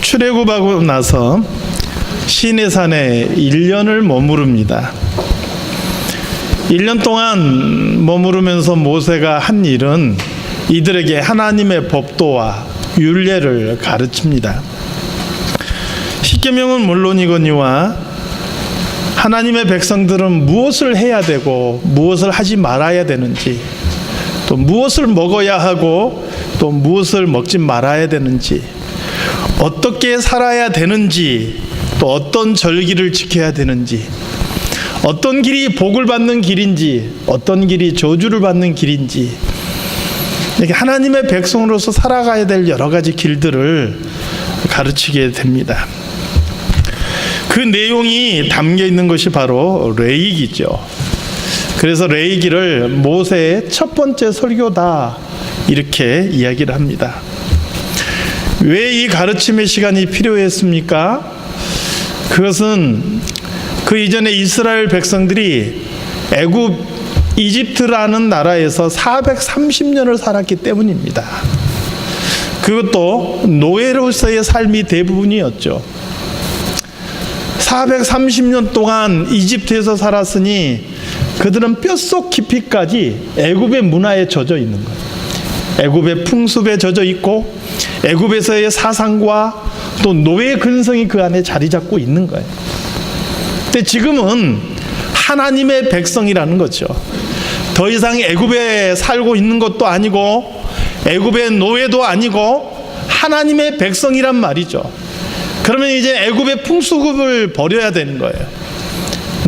출애굽하고 나서 시내산에 1년을 머무릅니다. 1년 동안 머무르면서 모세가 한 일은 이들에게 하나님의 법도와 율례를 가르칩니다. 십계명은 물론이거니와 하나님의 백성들은 무엇을 해야 되고 무엇을 하지 말아야 되는지 또 무엇을 먹어야 하고 또 무엇을 먹지 말아야 되는지 어떻게 살아야 되는지 또 어떤 절기를 지켜야 되는지 어떤 길이 복을 받는 길인지 어떤 길이 저주를 받는 길인지 이렇게 하나님의 백성으로서 살아가야 될 여러 가지 길들을 가르치게 됩니다. 그 내용이 담겨 있는 것이 바로 레이기죠. 그래서 레이기를 모세의 첫 번째 설교다 이렇게 이야기를 합니다. 왜 이 가르침의 시간이 필요했습니까? 그것은 그 이전에 이스라엘 백성들이 애굽 이집트라는 나라에서 430년을 살았기 때문입니다. 그것도 노예로서의 삶이 대부분이었죠. 430년 동안 이집트에서 살았으니 그들은 뼛속 깊이까지 애굽의 문화에 젖어 있는 거예요. 애굽의 풍습에 젖어 있고 애굽에서의 사상과 또 노예 근성이 그 안에 자리 잡고 있는 거예요. 근데 지금은 하나님의 백성이라는 거죠. 더 이상 애굽에 살고 있는 것도 아니고 애굽의 노예도 아니고 하나님의 백성이란 말이죠. 그러면 이제 애굽의 풍수급을 버려야 되는 거예요.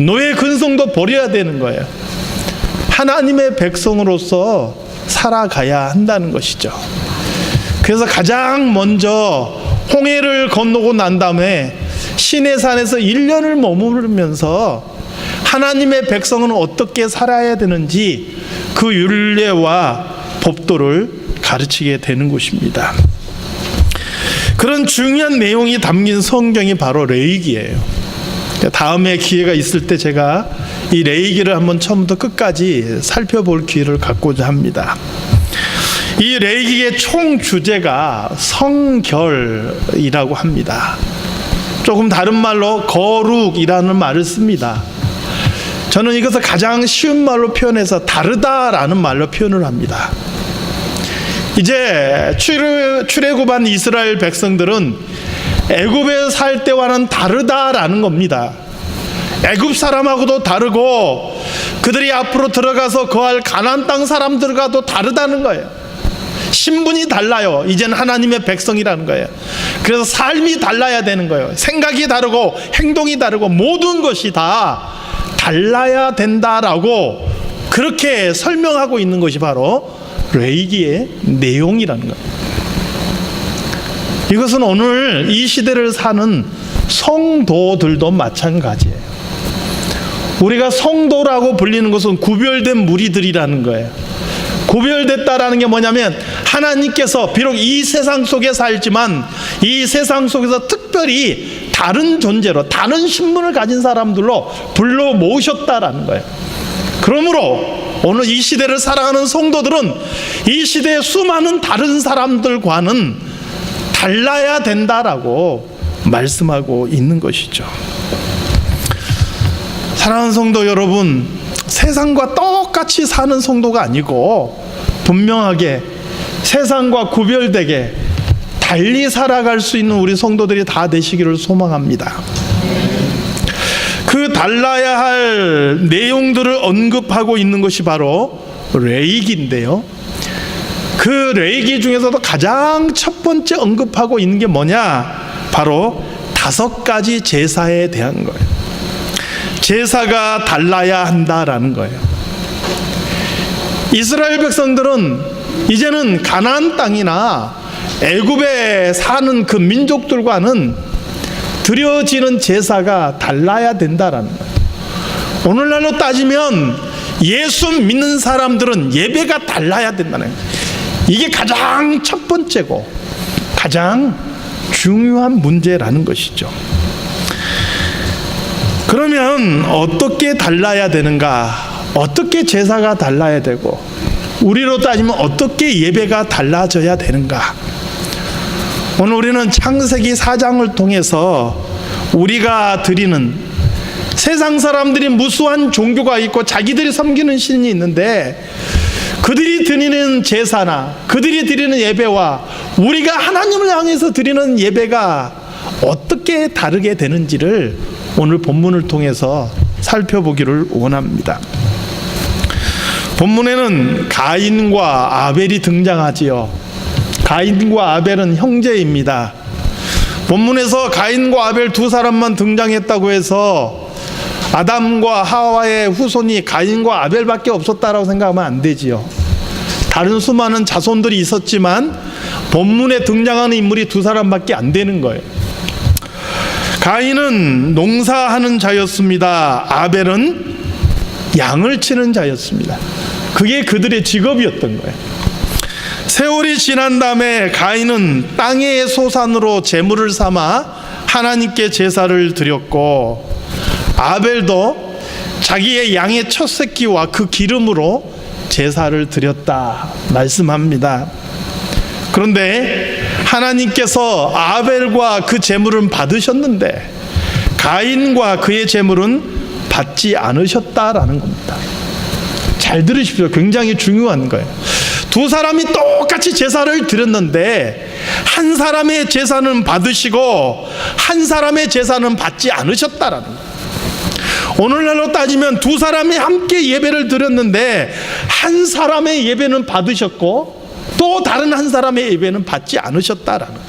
노예 근성도 버려야 되는 거예요. 하나님의 백성으로서 살아가야 한다는 것이죠. 그래서 가장 먼저 홍해를 건너고 난 다음에 시내산에서 1년을 머무르면서 하나님의 백성은 어떻게 살아야 되는지 그 율례와 법도를 가르치게 되는 것입니다. 그런 중요한 내용이 담긴 성경이 바로 레이기예요. 다음에 기회가 있을 때 제가 이 레이기를 한번 처음부터 끝까지 살펴볼 기회를 갖고자 합니다. 이 레이기의 총 주제가 성결이라고 합니다. 조금 다른 말로 거룩이라는 말을 씁니다. 저는 이것을 가장 쉬운 말로 표현해서 다르다라는 말로 표현을 합니다. 이제 출애, 출애굽한 이스라엘 백성들은 애굽에 살 때와는 다르다라는 겁니다. 애굽 사람하고도 다르고 그들이 앞으로 들어가서 거할 가나안 땅 사람들과도 다르다는 거예요. 신분이 달라요. 이제는 하나님의 백성이라는 거예요. 그래서 삶이 달라야 되는 거예요. 생각이 다르고 행동이 다르고 모든 것이 다 달라야 된다라고 그렇게 설명하고 있는 것이 바로 레이기의 내용이라는 거예요. 이것은 오늘 이 시대를 사는 성도들도 마찬가지예요. 우리가 성도라고 불리는 것은 구별된 무리들이라는 거예요. 구별됐다라는 게 뭐냐면 하나님께서 비록 이 세상 속에 살지만 이 세상 속에서 특별히 다른 존재로 다른 신분을 가진 사람들로 불러 모으셨다라는 거예요. 그러므로 오늘 이 시대를 살아가는 성도들은 이 시대의 수많은 다른 사람들과는 달라야 된다라고 말씀하고 있는 것이죠. 사랑하는 성도 여러분, 세상과 똑같이 사는 성도가 아니고 분명하게 세상과 구별되게 달리 살아갈 수 있는 우리 성도들이 다 되시기를 소망합니다. 그 달라야 할 내용들을 언급하고 있는 것이 바로 레이기인데요. 그 레이기 중에서도 가장 첫 번째 언급하고 있는 게 뭐냐? 바로 다섯 가지 제사에 대한 거예요. 제사가 달라야 한다라는 거예요. 이스라엘 백성들은 이제는 가나안 땅이나 애굽에 사는 그 민족들과는 드려지는 제사가 달라야 된다라는 거예요. 오늘날로 따지면 예수 믿는 사람들은 예배가 달라야 된다는 거예요. 이게 가장 첫 번째고 가장 중요한 문제라는 것이죠. 그러면 어떻게 달라야 되는가? 어떻게 제사가 달라야 되고 우리로 따지면 어떻게 예배가 달라져야 되는가? 오늘 우리는 창세기 4장을 통해서 우리가 드리는 세상 사람들이 무수한 종교가 있고 자기들이 섬기는 신이 있는데 그들이 드리는 제사나 그들이 드리는 예배와 우리가 하나님을 향해서 드리는 예배가 어떻게 다르게 되는지를 오늘 본문을 통해서 살펴보기를 원합니다. 본문에는 가인과 아벨이 등장하지요. 가인과 아벨은 형제입니다. 본문에서 가인과 아벨 두 사람만 등장했다고 해서 아담과 하와의 후손이 가인과 아벨밖에 없었다라고 생각하면 안 되지요. 다른 수많은 자손들이 있었지만 본문에 등장하는 인물이 두 사람밖에 안 되는 거예요. 가인은 농사하는 자였습니다. 아벨은 양을 치는 자였습니다. 그게 그들의 직업이었던 거예요. 세월이 지난 다음에 가인은 땅의 소산으로 제물을 삼아 하나님께 제사를 드렸고 아벨도 자기의 양의 첫 새끼와 그 기름으로 제사를 드렸다 말씀합니다. 그런데 하나님께서 아벨과 그 제물은 받으셨는데 가인과 그의 제물은 받지 않으셨다라는 겁니다. 잘 들으십시오. 굉장히 중요한 거예요. 두 사람이 똑같이 제사를 드렸는데 한 사람의 제사는 받으시고 한 사람의 제사는 받지 않으셨다라는 거예요. 오늘날로 따지면 두 사람이 함께 예배를 드렸는데 한 사람의 예배는 받으셨고 또 다른 한 사람의 예배는 받지 않으셨다라는 거예요.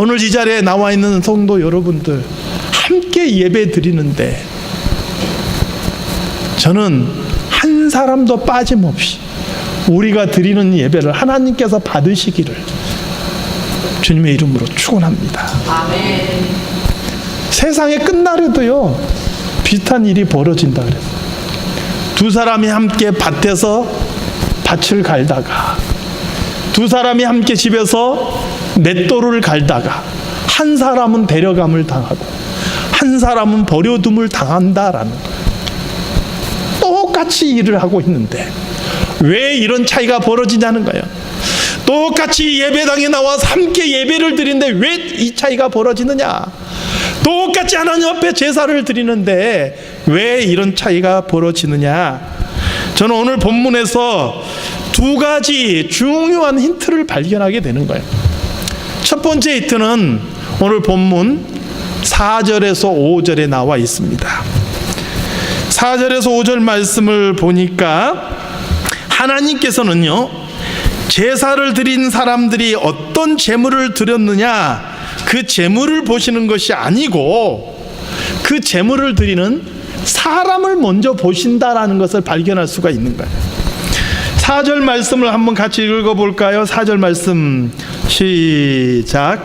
오늘 이 자리에 나와 있는 성도 여러분들 함께 예배 드리는데 저는 한 사람도 빠짐없이 우리가 드리는 예배를 하나님께서 받으시기를 주님의 이름으로 축원합니다. 세상에 끝나려도요 비슷한 일이 벌어진다 그래요. 두 사람이 함께 밭에서 밭을 갈다가 두 사람이 함께 집에서 맷돌을 갈다가 한 사람은 데려감을 당하고 한 사람은 버려둠을 당한다라는 거예요. 똑같이 일을 하고 있는데 왜 이런 차이가 벌어지냐는 거예요. 똑같이 예배당에 나와서 함께 예배를 드리는데 왜 이 차이가 벌어지느냐? 똑같이 하나님 앞에 제사를 드리는데 왜 이런 차이가 벌어지느냐? 저는 오늘 본문에서 두 가지 중요한 힌트를 발견하게 되는 거예요. 첫 번째 힌트는 오늘 본문 4절에서 5절에 나와 있습니다. 4절에서 5절 말씀을 보니까 하나님께서는요, 제사를 드린 사람들이 어떤 제물을 드렸느냐, 그 제물을 보시는 것이 아니고, 그 제물을 드리는 사람을 먼저 보신다라는 것을 발견할 수가 있는 거예요. 4절 말씀을 한번 같이 읽어볼까요? 4절 말씀 시작.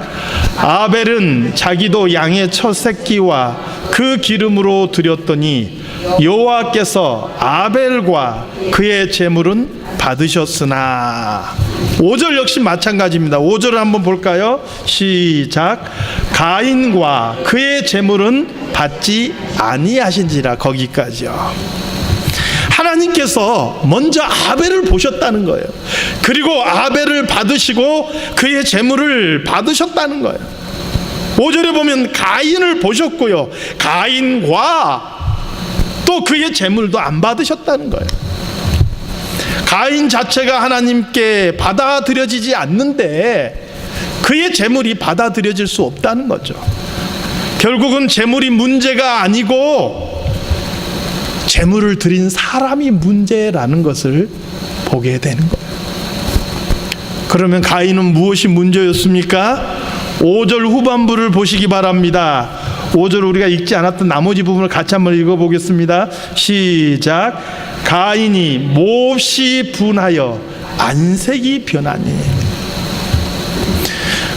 아벨은 자기도 양의 첫 새끼와 그 기름으로 드렸더니 여호와께서 아벨과 그의 제물은 받으셨으나 5절 역시 마찬가지입니다. 5절을 한번 볼까요? 시작. 가인과 그의 제물은 받지 아니하신지라 거기까지요. 하나님께서 먼저 아벨을 보셨다는 거예요. 그리고 아벨을 받으시고 그의 제물을 받으셨다는 거예요. 5절에 보면 가인을 보셨고요. 가인과 또 그의 제물도 안 받으셨다는 거예요. 가인 자체가 하나님께 받아들여지지 않는데 그의 제물이 받아들여질 수 없다는 거죠. 결국은 제물이 문제가 아니고 제물을 드린 사람이 문제라는 것을 보게 되는 거예요. 그러면 가인은 무엇이 문제였습니까? 5절 후반부를 보시기 바랍니다. 5절 우리가 읽지 않았던 나머지 부분을 같이 한번 읽어보겠습니다. 시작. 가인이 몹시 분하여 안색이 변하니.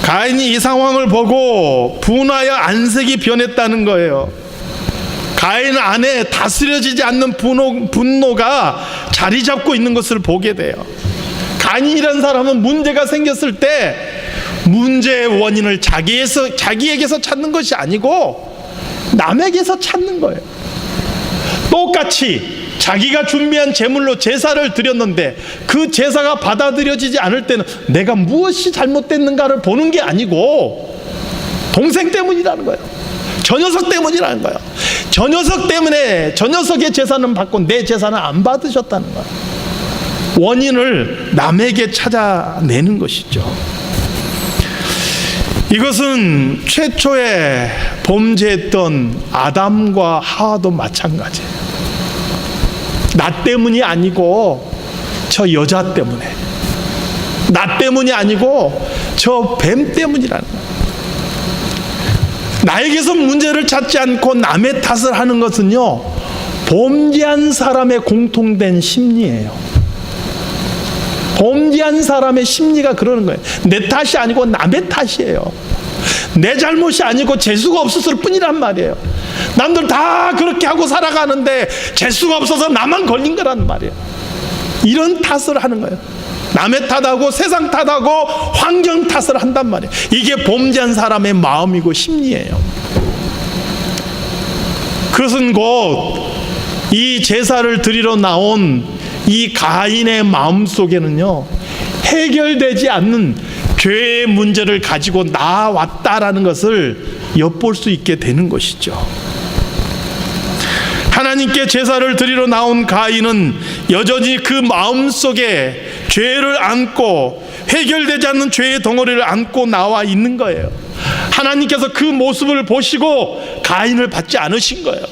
가인이 이 상황을 보고 분하여 안색이 변했다는 거예요. 가인 안에 다스려지지 않는 분노, 분노가 자리 잡고 있는 것을 보게 돼요. 가인이라는 사람은 문제가 생겼을 때 문제의 원인을 자기에서 자기에게서 찾는 것이 아니고 남에게서 찾는 거예요. 똑같이 자기가 준비한 제물로 제사를 드렸는데 그 제사가 받아들여지지 않을 때는 내가 무엇이 잘못됐는가를 보는 게 아니고 동생 때문이라는 거예요. 저 녀석 때문이라는 거예요. 저 녀석 때문에 저 녀석의 제사는 받고 내 제사는 안 받으셨다는 거예요. 원인을 남에게 찾아내는 것이죠. 이것은 최초에 범죄했던 아담과 하와도 마찬가지예요. 나 때문이 아니고 저 여자 때문에. 나 때문이 아니고 저 뱀 때문이라는 거예요. 나에게서 문제를 찾지 않고 남의 탓을 하는 것은요, 범죄한 사람의 공통된 심리예요. 범죄한 사람의 심리가 그러는 거예요. 내 탓이 아니고 남의 탓이에요. 내 잘못이 아니고 재수가 없었을 뿐이란 말이에요. 남들 다 그렇게 하고 살아가는데 재수가 없어서 나만 걸린 거란 말이에요. 이런 탓을 하는 거예요. 남의 탓하고 세상 탓하고 환경 탓을 한단 말이에요. 이게 범죄한 사람의 마음이고 심리예요. 그것은 곧 이 제사를 드리러 나온 이 가인의 마음 속에는요, 해결되지 않는 죄의 문제를 가지고 나왔다라는 것을 엿볼 수 있게 되는 것이죠. 하나님께 제사를 드리러 나온 가인은 여전히 그 마음 속에 죄를 안고 해결되지 않는 죄의 덩어리를 안고 나와 있는 거예요. 하나님께서 그 모습을 보시고 가인을 받지 않으신 거예요.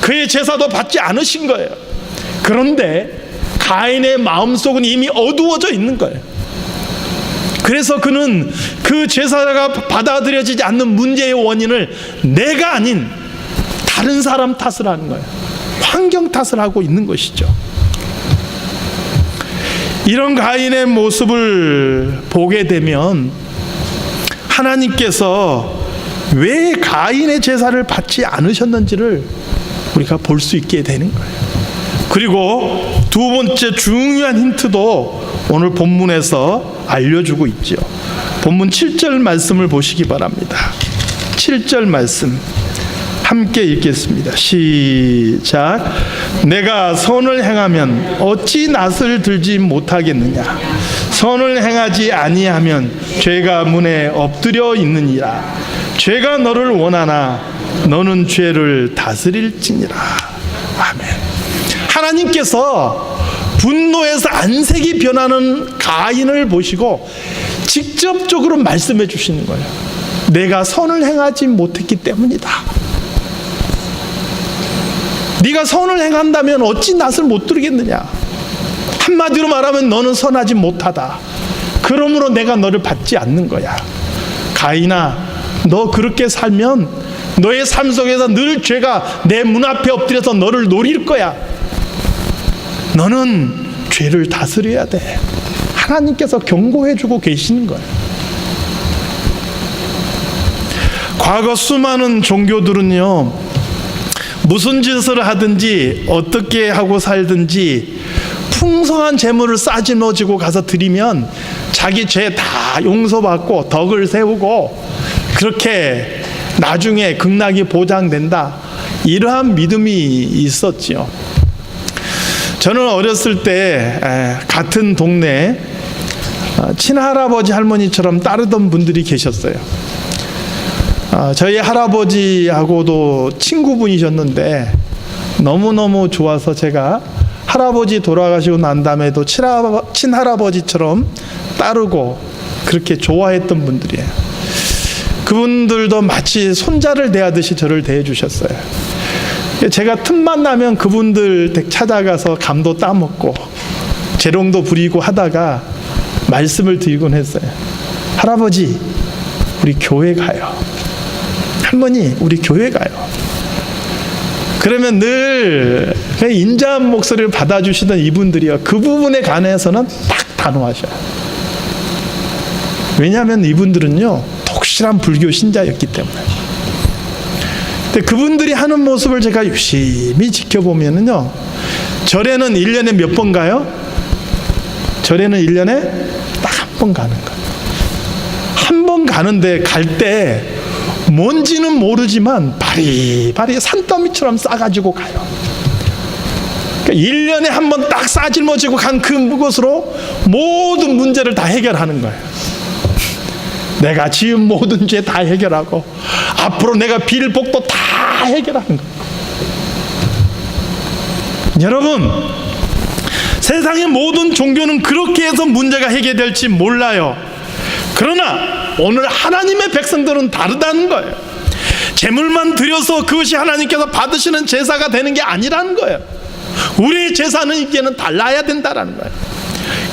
그의 제사도 받지 않으신 거예요. 그런데 가인의 마음속은 이미 어두워져 있는 거예요. 그래서 그는 그 제사가 받아들여지지 않는 문제의 원인을 내가 아닌 다른 사람 탓을 하는 거예요. 환경 탓을 하고 있는 것이죠. 이런 가인의 모습을 보게 되면 하나님께서 왜 가인의 제사를 받지 않으셨는지를 우리가 볼 수 있게 되는 거예요. 그리고 두 번째 중요한 힌트도 오늘 본문에서 알려주고 있죠. 본문 7절 말씀을 보시기 바랍니다. 7절 말씀 함께 읽겠습니다. 시작. 내가 선을 행하면 어찌 낯을 들지 못하겠느냐? 선을 행하지 아니하면 죄가 문에 엎드려 있느니라. 죄가 너를 원하나 너는 죄를 다스릴지니라. 아멘. 하나님께서 분노에서 안색이 변하는 가인을 보시고 직접적으로 말씀해 주시는 거예요. 내가 선을 행하지 못했기 때문이다. 네가 선을 행한다면 어찌 낯을 못 들겠느냐? 한마디로 말하면 너는 선하지 못하다. 그러므로 내가 너를 받지 않는 거야. 가인아, 너 그렇게 살면 너의 삶 속에서 늘 죄가 내 문 앞에 엎드려서 너를 노릴 거야. 너는 죄를 다스려야 돼. 하나님께서 경고해 주고 계시는 거예요. 과거 수많은 종교들은요, 무슨 짓을 하든지 어떻게 하고 살든지 풍성한 재물을 싸지머지고 가서 드리면 자기 죄 다 용서받고 덕을 세우고 그렇게 나중에 극락이 보장된다. 이러한 믿음이 있었지요. 저는 어렸을 때 같은 동네에 친할아버지 할머니처럼 따르던 분들이 계셨어요. 저희 할아버지하고도 친구분이셨는데 너무너무 좋아서 제가 할아버지 돌아가시고 난 다음에도 친할아버지처럼 따르고 그렇게 좋아했던 분들이에요. 그분들도 마치 손자를 대하듯이 저를 대해 주셨어요. 제가 틈만 나면 그분들 댁 찾아가서 감도 따먹고 재롱도 부리고 하다가 말씀을 드리곤 했어요. 할아버지, 우리 교회 가요. 할머니, 우리 교회 가요. 그러면 늘 인자한 목소리를 받아주시던 이분들이요. 그 부분에 관해서는 딱 단호하셔요. 왜냐하면 이분들은요, 독실한 불교 신자였기 때문에. 근데 그분들이 하는 모습을 제가 유심히 지켜보면은요, 절에는 1년에 몇 번 가요? 절에는 1년에 딱 한 번 가는 거예요. 한 번 가는데 갈 때 뭔지는 모르지만 바리바리 산더미처럼 싸가지고 가요. 그러니까 일년에 한 번 딱 싸질머지고 간 그것으로 모든 문제를 다 해결하는 거예요. 내가 지은 모든 죄 다 해결하고 앞으로 내가 빌 복도 다 해결하는 거예요. 여러분, 세상의 모든 종교는 그렇게 해서 문제가 해결될지 몰라요. 그러나 오늘 하나님의 백성들은 다르다는 거예요. 제물만 드려서 그것이 하나님께서 받으시는 제사가 되는 게 아니라는 거예요. 우리의 제사는 이제는 달라야 된다라는 거예요.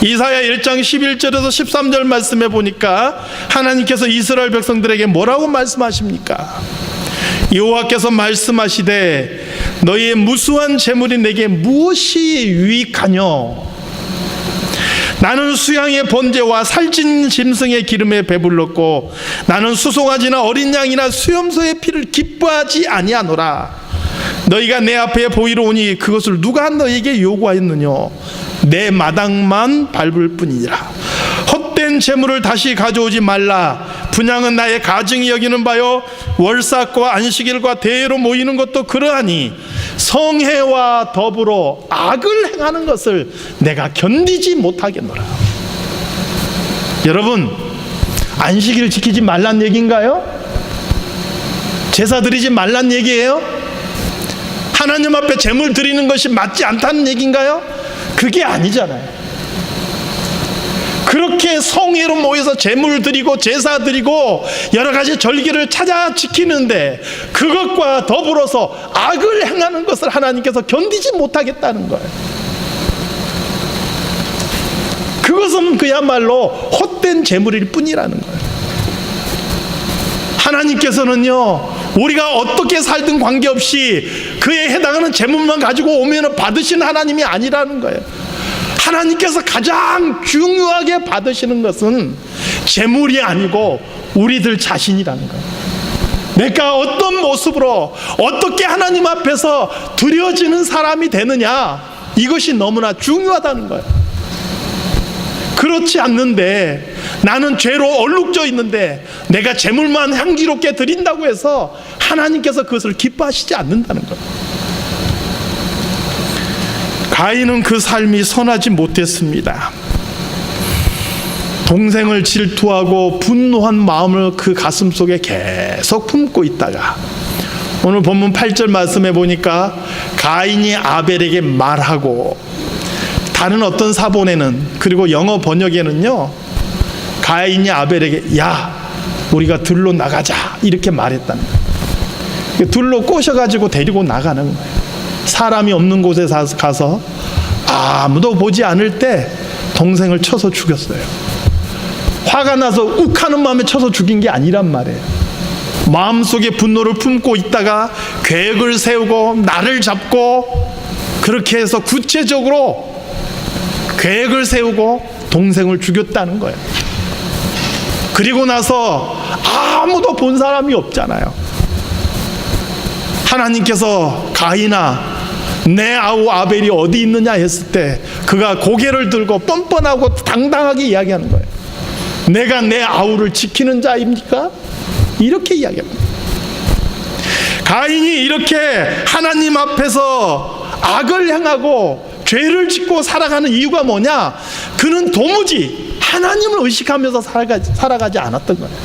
이사야 1장 11절에서 13절 말씀해 보니까 하나님께서 이스라엘 백성들에게 뭐라고 말씀하십니까? 여호와께서 말씀하시되 너희의 무수한 재물이 내게 무엇이 유익하뇨? 나는 수양의 번제와 살찐 짐승의 기름에 배불렀고 나는 수송아지나 어린 양이나 수염소의 피를 기뻐하지 아니하노라. 너희가 내 앞에 보이러 오니 그것을 누가 너희에게 요구하였느냐? 내 마당만 밟을 뿐이니라. 헛된 재물을 다시 가져오지 말라. 분양은 나의 가증이 여기는 바요. 월삭과 안식일과 대회로 모이는 것도 그러하니 성회와 더불어 악을 행하는 것을 내가 견디지 못하겠노라. 여러분, 안식일 지키지 말란 얘기인가요? 제사 드리지 말란 얘기예요? 하나님 앞에 제물 드리는 것이 맞지 않다는 얘기인가요? 그게 아니잖아요. 그렇게 성회로 모여서 제물 드리고 제사 드리고 여러 가지 절기를 찾아 지키는데 그것과 더불어서 악을 행하는 것을 하나님께서 견디지 못하겠다는 거예요. 그것은 그야말로 헛된 제물일 뿐이라는 거예요. 하나님께서는요, 우리가 어떻게 살든 관계없이 그에 해당하는 제물만 가지고 오면 받으시는 하나님이 아니라는 거예요. 하나님께서 가장 중요하게 받으시는 것은 재물이 아니고 우리들 자신이라는 거예요. 내가 어떤 모습으로 어떻게 하나님 앞에서 드려지는 사람이 되느냐 이것이 너무나 중요하다는 거예요. 그렇지 않는데 나는 죄로 얼룩져 있는데 내가 재물만 향기롭게 드린다고 해서 하나님께서 그것을 기뻐하시지 않는다는 거예요. 가인은 그 삶이 선하지 못했습니다. 동생을 질투하고 분노한 마음을 그 가슴 속에 계속 품고 있다가 오늘 본문 8절 말씀해 보니까 가인이 아벨에게 말하고 다른 어떤 사본에는 그리고 영어 번역에는요 가인이 아벨에게 야 우리가 들로 나가자 이렇게 거예요. 들로 꼬셔가지고 데리고 나가는 거예요. 사람이 없는 곳에 가서 아무도 보지 않을 때 동생을 쳐서 죽였어요. 화가 나서 욱하는 마음에 쳐서 죽인 게 아니란 말이에요. 마음속에 분노를 품고 있다가 계획을 세우고 나를 잡고 그렇게 해서 구체적으로 계획을 세우고 동생을 죽였다는 거예요. 그리고 나서 아무도 본 사람이 없잖아요. 하나님께서 가인아 내 아우 아벨이 어디 있느냐 했을 때 그가 고개를 들고 뻔뻔하고 당당하게 이야기하는 거예요. 내가 내 아우를 지키는 자입니까? 이렇게 이야기합니다. 가인이 이렇게 하나님 앞에서 악을 향하고 죄를 짓고 살아가는 이유가 뭐냐? 그는 도무지 하나님을 의식하면서 살아가지, 살아가지 않았던 거예요.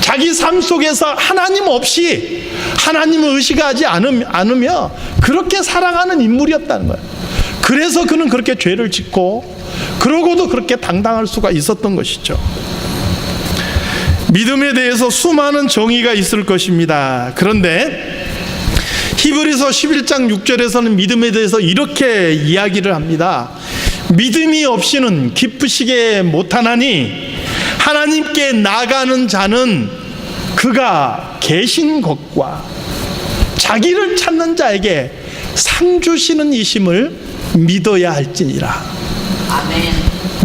자기 삶 속에서 하나님 없이 하나님을 의식하지 않으며 그렇게 살아가는 인물이었다는 거예요. 그래서 그는 그렇게 죄를 짓고 그러고도 그렇게 당당할 수가 있었던 것이죠. 믿음에 대해서 수많은 정의가 있을 것입니다. 그런데 히브리서 11장 6절에서는 믿음에 대해서 이렇게 이야기를 합니다. 믿음이 없이는 기쁘시게 못하나니 하나님께 나가는 자는 그가 계신 것과 자기를 찾는 자에게 상 주시는 이심을 믿어야 할지니라. 아멘.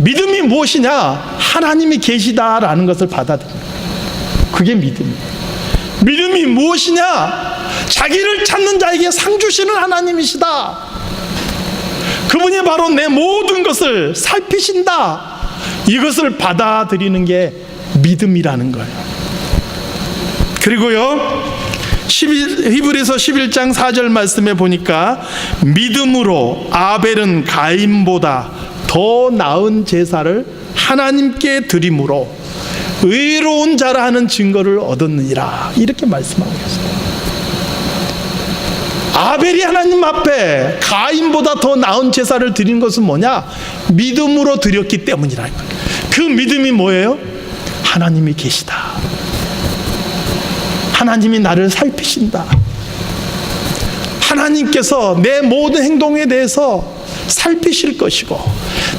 믿음이 무엇이냐? 하나님이 계시다라는 것을 받아들입니다. 그게 믿음이에요. 믿음이 무엇이냐? 자기를 찾는 자에게 상 주시는 하나님이시다. 그분이 바로 내 모든 것을 살피신다. 이것을 받아들이는 게 믿음이라는 거예요. 그리고요, 11, 히브리서 11장 4절 말씀에 보니까 믿음으로 아벨은 가인보다 더 나은 제사를 하나님께 드림으로 의로운 자라 하는 증거를 얻었느니라 이렇게 말씀하고 계세요. 아벨이 하나님 앞에 가인보다 더 나은 제사를 드린 것은 뭐냐? 믿음으로 드렸기 때문이라. 그 믿음이 뭐예요? 하나님이 계시다. 하나님이 나를 살피신다. 하나님께서 내 모든 행동에 대해서 살피실 것이고,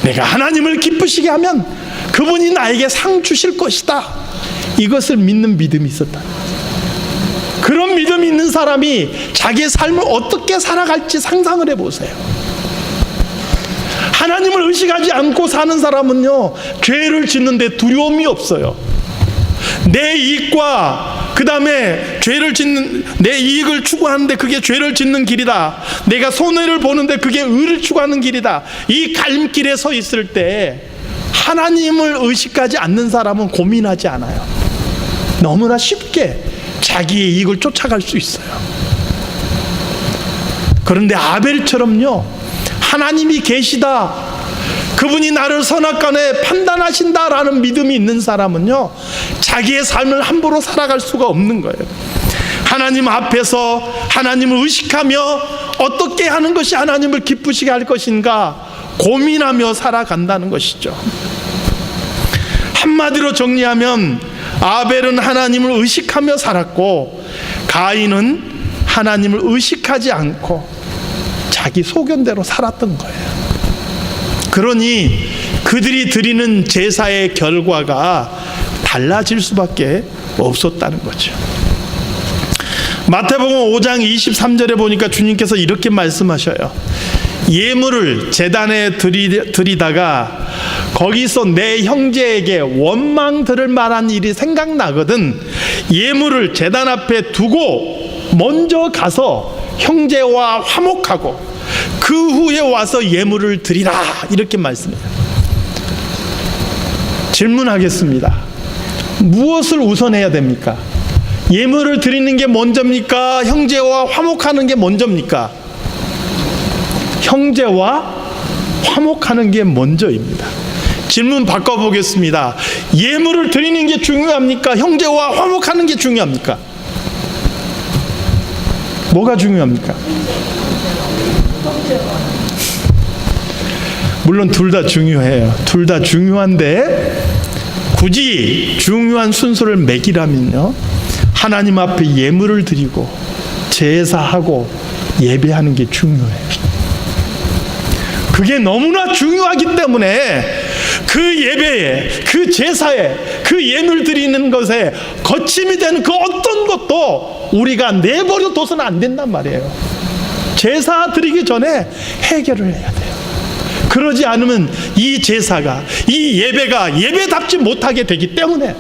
내가 하나님을 기쁘시게 하면 그분이 나에게 상 주실 것이다. 이것을 믿는 믿음이 있었다. 그런 믿음이 있는 사람이 자기의 삶을 어떻게 살아갈지 상상을 해보세요. 하나님을 의식하지 않고 사는 사람은요, 죄를 짓는데 두려움이 없어요. 내 이익과 그 다음에 죄를 짓는 내 이익을 추구하는데 그게 죄를 짓는 길이다. 내가 손해를 보는데 그게 의를 추구하는 길이다. 이 갈림길에 서 있을 때 하나님을 의식하지 않는 사람은 고민하지 않아요. 너무나 쉽게 자기의 이익을 쫓아갈 수 있어요. 그런데 아벨처럼요, 하나님이 계시다. 그분이 나를 선악간에 판단하신다라는 믿음이 있는 사람은요, 자기의 삶을 함부로 살아갈 수가 없는 거예요. 하나님 앞에서 하나님을 의식하며 어떻게 하는 것이 하나님을 기쁘시게 할 것인가 고민하며 살아간다는 것이죠. 한마디로 정리하면 아벨은 하나님을 의식하며 살았고 가인은 하나님을 의식하지 않고 자기 소견대로 살았던 거예요. 그러니 그들이 드리는 제사의 결과가 달라질 수밖에 없었다는 거죠. 마태복음 5장 23절에 보니까 주님께서 이렇게 말씀하셔요. 예물을 재단에 드리, 드리다가 거기서 내 형제에게 원망 들을 만한 일이 생각나거든 예물을 재단 앞에 두고 먼저 가서 형제와 화목하고 그 후에 와서 예물을 드리라 이렇게 말씀해요. 질문하겠습니다. 무엇을 우선해야 됩니까? 예물을 드리는 게 먼저입니까? 형제와 화목하는 게 먼저입니까? 형제와 화목하는 게 먼저입니다. 질문 바꿔보겠습니다. 예물을 드리는 게 중요합니까? 형제와 화목하는 게 중요합니까? 뭐가 중요합니까? 물론 둘 다 중요해요. 둘 다 중요한데 굳이 중요한 순서를 매기라면요. 하나님 앞에 예물을 드리고 제사하고 예배하는 게 중요해요. 그게 너무나 중요하기 때문에 그 예배에, 그 제사에, 그 예물 드리는 것에 거침이 되는 그 어떤 것도 우리가 내버려 둬서는 안 된단 말이에요. 제사 드리기 전에 해결을 해야 돼요. 그러지 않으면 이 제사가, 이 예배가 예배답지 못하게 되기 때문에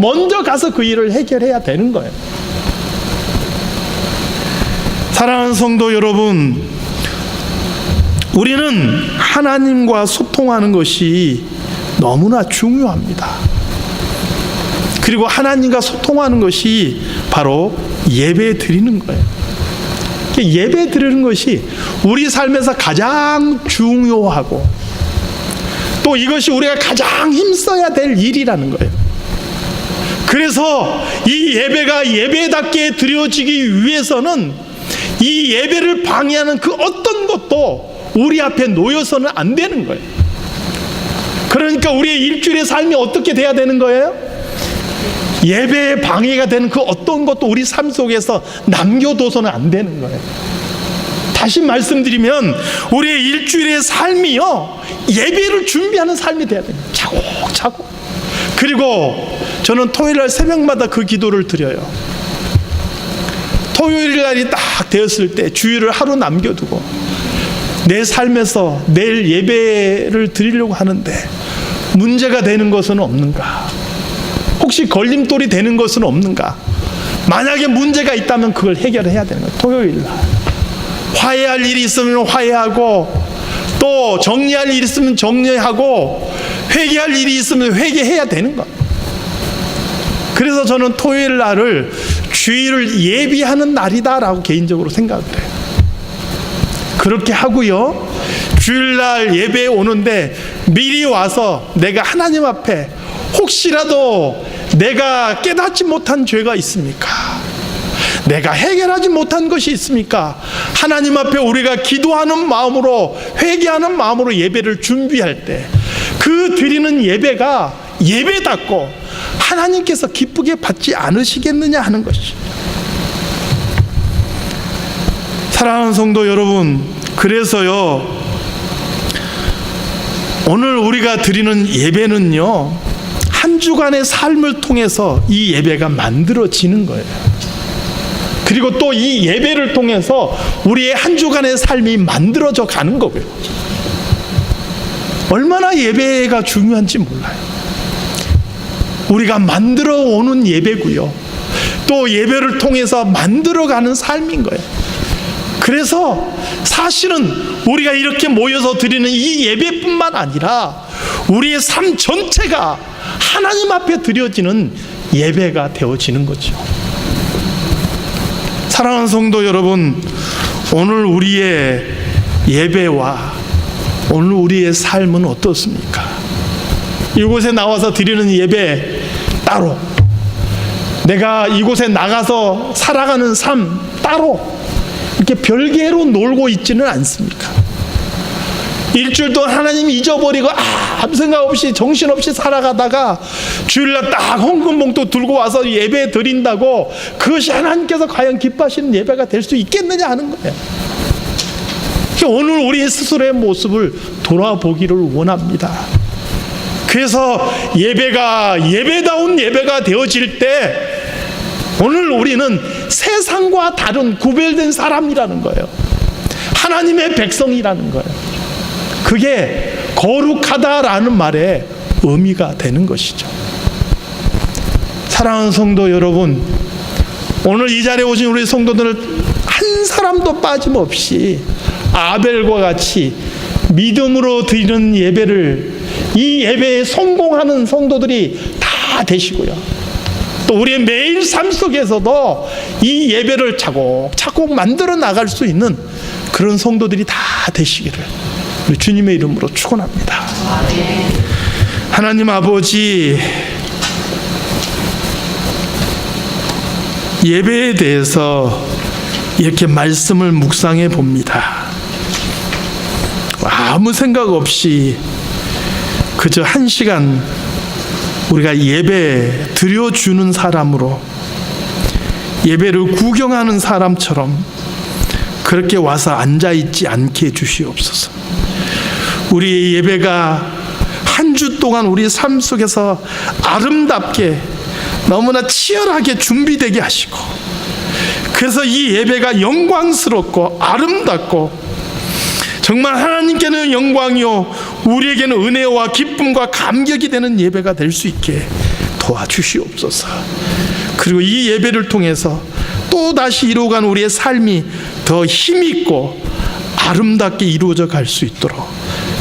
먼저 가서 그 일을 해결해야 되는 거예요. 사랑하는 성도 여러분, 우리는 하나님과 소통하는 것이 너무나 중요합니다. 그리고 하나님과 소통하는 것이 바로 예배 드리는 거예요. 예배 드리는 것이 우리 삶에서 가장 중요하고 또 이것이 우리가 가장 힘써야 될 일이라는 거예요. 그래서 이 예배가 예배답게 드려지기 위해서는 이 예배를 방해하는 그 어떤 것도 우리 앞에 놓여서는 안 되는 거예요. 그러니까 우리의 일주일의 삶이 어떻게 돼야 되는 거예요? 예배에 방해가 되는 그 어떤 것도 우리 삶 속에서 남겨둬서는 안 되는 거예요. 다시 말씀드리면 우리의 일주일의 삶이요 예배를 준비하는 삶이 돼야 됩니다. 차곡차곡. 그리고 저는 토요일 날 새벽마다 그 기도를 드려요. 토요일 날이 딱 되었을 때 주일을 하루 남겨두고 내 삶에서 내일 예배를 드리려고 하는데 문제가 되는 것은 없는가? 혹시 걸림돌이 되는 것은 없는가? 만약에 문제가 있다면 그걸 해결해야 되는 거예요. 토요일 날. 화해할 일이 있으면 화해하고 또 정리할 일이 있으면 정리하고 회개할 일이 있으면 회개해야 되는 거. 그래서 저는 토요일 날을 주일을 예비하는 날이다라고 개인적으로 생각을 해요. 그렇게 하고요. 주일날 예배에 오는데 미리 와서 내가 하나님 앞에 혹시라도 내가 깨닫지 못한 죄가 있습니까? 내가 해결하지 못한 것이 있습니까? 하나님 앞에 우리가 기도하는 마음으로 회개하는 마음으로 예배를 준비할 때 그 드리는 예배가 예배답고 하나님께서 기쁘게 받지 않으시겠느냐 하는 것이 사랑하는 성도 여러분 그래서요 오늘 우리가 드리는 예배는요 한 주간의 삶을 통해서 이 예배가 만들어지는 거예요. 그리고 또 이 예배를 통해서 우리의 한 주간의 삶이 만들어져 가는 거고요. 얼마나 예배가 중요한지 몰라요. 우리가 만들어 오는 예배고요. 또 예배를 통해서 만들어가는 삶인 거예요. 그래서 사실은 우리가 이렇게 모여서 드리는 이 예배뿐만 아니라 우리의 삶 전체가 하나님 앞에 드려지는 예배가 되어지는 거죠. 사랑하는 성도 여러분, 오늘 우리의 예배와 오늘 우리의 삶은 어떻습니까? 이곳에 나와서 드리는 예배 따로, 내가 이곳에 나가서 살아가는 삶 따로, 이렇게 별개로 놀고 있지는 않습니까? 일주일 동안 하나님 잊어버리고 아무 생각 없이 정신없이 살아가다가 주일날 딱 헌금봉투 들고 와서 예배 드린다고 그것이 하나님께서 과연 기뻐하시는 예배가 될 수 있겠느냐 하는 거예요. 오늘 우리 스스로의 모습을 돌아보기를 원합니다. 그래서 예배가 예배다운 예배가 되어질 때 오늘 우리는 세상과 다른 구별된 사람이라는 거예요. 하나님의 백성이라는 거예요. 그게 거룩하다라는 말에 의미가 되는 것이죠. 사랑하는 성도 여러분, 오늘 이 자리에 오신 우리 성도들 한 사람도 빠짐없이 아벨과 같이 믿음으로 드리는 예배를 이 예배에 성공하는 성도들이 다 되시고요. 또 우리의 매일 삶 속에서도 이 예배를 차곡차곡 만들어 나갈 수 있는 그런 성도들이 다 되시기를 우리 주님의 이름으로 축원합니다. 하나님 아버지 예배에 대해서 이렇게 말씀을 묵상해 봅니다. 아무 생각 없이 그저 한 시간 우리가 예배 드려주는 사람으로 예배를 구경하는 사람처럼 그렇게 와서 앉아있지 않게 해주시옵소서. 우리의 예배가 한 주 동안 우리 삶 속에서 아름답게 너무나 치열하게 준비되게 하시고 그래서 이 예배가 영광스럽고 아름답고 정말 하나님께는 영광이요 우리에게는 은혜와 기쁨과 감격이 되는 예배가 될 수 있게 도와주시옵소서. 그리고 이 예배를 통해서 또 다시 이루어간 우리의 삶이 더 힘있고 아름답게 이루어져 갈 수 있도록